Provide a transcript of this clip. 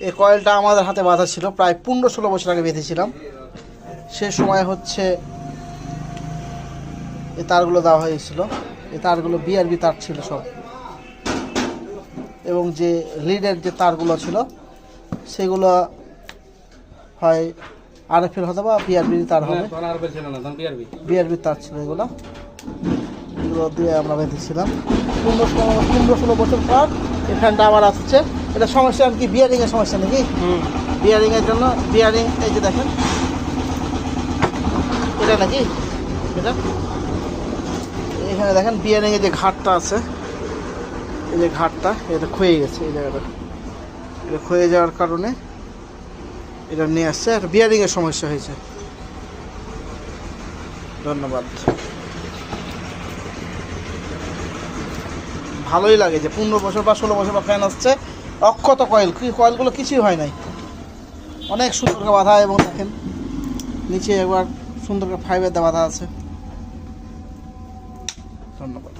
এই কয়েলটা আমাদের হাতে বাঁধা ছিল প্রায় পনেরো ষোলো বছর আগে বেঁধেছিলাম। সে সময় হচ্ছে এই তারগুলো দেওয়া হয়েছিল। এই তারগুলো বিআরবি তার ছিল সব। এবং যে লিডের যে তারগুলো ছিল সেগুলো হয় আরএফের হতে বা বিআরবির তার হবে। বিআরবির তার ছিল এগুলো। এগুলো দিয়ে আমরা বেঁধেছিলাম। পনেরো ষোলো পনেরো ষোলো বছর পর এই ফ্যানটা আবার আসছে। এটা সমস্যা আর কি বিয়ারিংয়ের সমস্যা নাকি? হুম। বিয়ারিংয়ের জন্য বিয়ারিং এই যে দেখেন। এটা নাকি? এটা? এখানে দেখেন বিয়ারিংয়ের যে ঘাটটা আছে এই যে ঘাটটা এটা ক্ষয়ে গেছে এই জায়গাটা। এটা ক্ষয়ে যাওয়ার কারণে এটা নিয়ে আসছে আর বিয়ারিংয়ের সমস্যা হয়েছে। ধন্যবাদ। ভালোই লাগে যে পনেরো বছর বা ষোলো বছর বা ফ্যান আসছে অক্ষত কয়েল, কি কয়েলগুলো কিছুই হয় নাই। অনেক সুন্দর করে বাঁধা এবং দেখেন, নিচে একবার সুন্দর করে ফাইবার দেওয়া বাঁধা আছে। ধন্যবাদ।